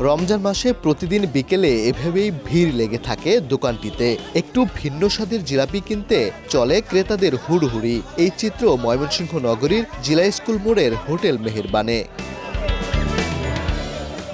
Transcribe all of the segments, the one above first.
রমজান মাসে প্রতিদিন বিকেলে এভাবেই ভিড় লেগে থাকে দোকানটিতে। একটু ভিন্ন স্বাদের জিলাপি কিনতে চলে ক্রেতাদের হুড়হুড়ি। এই চিত্র ময়মনসিংহ নগরীর জিলা স্কুল মোড়ের হোটেল মেহেরবানে।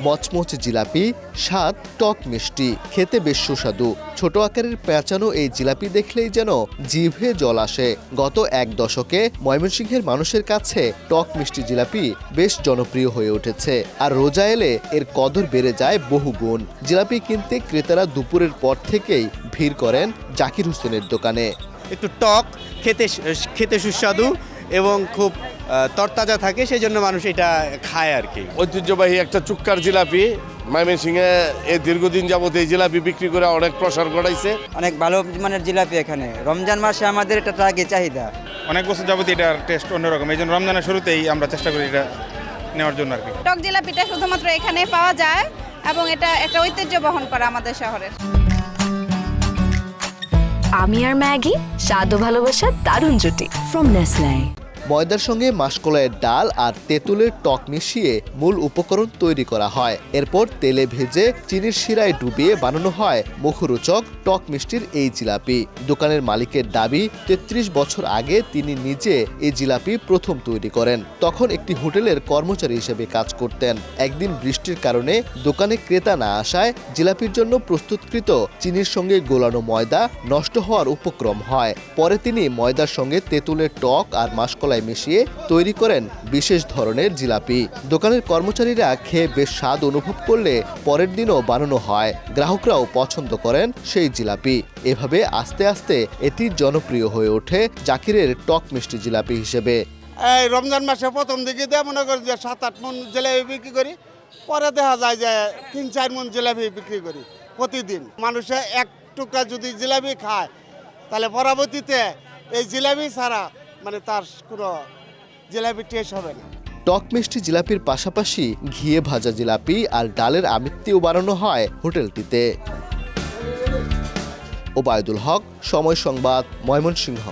মচমচ জিলাপি, স্বাদ টক মিষ্টি। খেতে বেশ সুস্বাদু। ছোট আকারের পেঁচানো এই জিলাপি দেখলেই যেন জিভে জল আসে। গত এক দশকে ময়মনসিংহের মানুষের কাছে টক মিষ্টি জিলাপি বেশ জনপ্রিয় হয়ে উঠেছে। আর রোজা এলে এর কদর বেড়ে যায় বহু গুণ। জিলাপি কিনতে ক্রেতারা দুপুরের পর থেকেই ভিড় করেন জাকির হোসেনের দোকানে। একটু টক, খেতে খেতে সুস্বাদু এবং খুব তরতাজা থাকে সেই জন্য মানুষ এটা খায় আর কি। ঐতিহ্যবাহী একটা চুক্কার জিলাপি ময়মনসিংহে এই দীর্ঘদিন যাবত এই জিলাপি বিক্রি করে অনেক প্রসার ঘটাইছে। অনেক ভালো মানের জিলাপি এখানে। রমজান মাসে আমাদের এটা টার্গে চাহিদা। অনেক বছর যাবত এটার টেস্ট অন্যরকম। এই জন্য রমজানের শুরুতেই আমরা চেষ্টা করি এটা নেওয়ার জন্য আর কি। টক জিলাপিটা শুধুমাত্র এখানে পাওয়া যায় এবং এটা একটা ঐতিহ্য বহন করে আমাদের শহরের আমি আর ম্যাগি স্বাদ ও ভালোবাসার দারুণ জুটি ফ্রম নেসলাই ময়দার সঙ্গে মাসকলাইয়ের ডাল আর তেঁতুলের টক মিশিয়ে মূল উপকরণ তৈরি করা হয়। এরপর তেলে ভেজে চিনির শিরায় ডুবিয়ে বানানো হয় মুখরোচক টক মিষ্টির এই জিলাপি। দোকানের মালিকের দাবি, তেত্রিশ বছর আগে তিনি নিজে এই জিলাপি প্রথম তৈরি করেন। তখন একটি হোটেলের কর্মচারী হিসেবে কাজ করতেন। একদিন বৃষ্টির কারণে দোকানে ক্রেতা না আসায় জিলাপির জন্য প্রস্তুতকৃত চিনির সঙ্গে গোলানো ময়দা নষ্ট হওয়ার উপক্রম হয়। পরে তিনি ময়দার সঙ্গে তেঁতুলের টক আর মাসকলাই মিশিয়ে তৈরি করেন বিশেষ ধরনের জিলাপি। দোকানের কর্মচারীরা খেয়ে বেশ স্বাদ অনুভব করলে পরের দিনও বানানো হয়। গ্রাহকরাও পছন্দ করেন সেই জিলাপি। এভাবে আস্তে আস্তে এটি জনপ্রিয় হয়ে ওঠে জাকিরের টক মিষ্টি জিলাপি হিসেবে। এই রমজান মাসে প্রথম দিকে দেয় মনে করি যে সাত আট মন জিলাপি বিক্রি করি। পরে দেখা যায় যে তিন চার মন জিলাপি বিক্রি করি প্রতিদিন। মানুষে এক টুকরা যদি জিলাপি খায়, তাহলে পরবর্তীতে এই জিলাপি ছাড়া মানে তার কোনো জিলাপি টেস্ট হবে না। টক মিষ্টি জিলাপির পাশাপাশি ঘিয়ে ভাজা জিলাপি আর ডালের আমিত্তিও বানানো হয় হোটেলটিতে। ওবায়দুল হক, সময় সংবাদ, ময়মনসিংহ।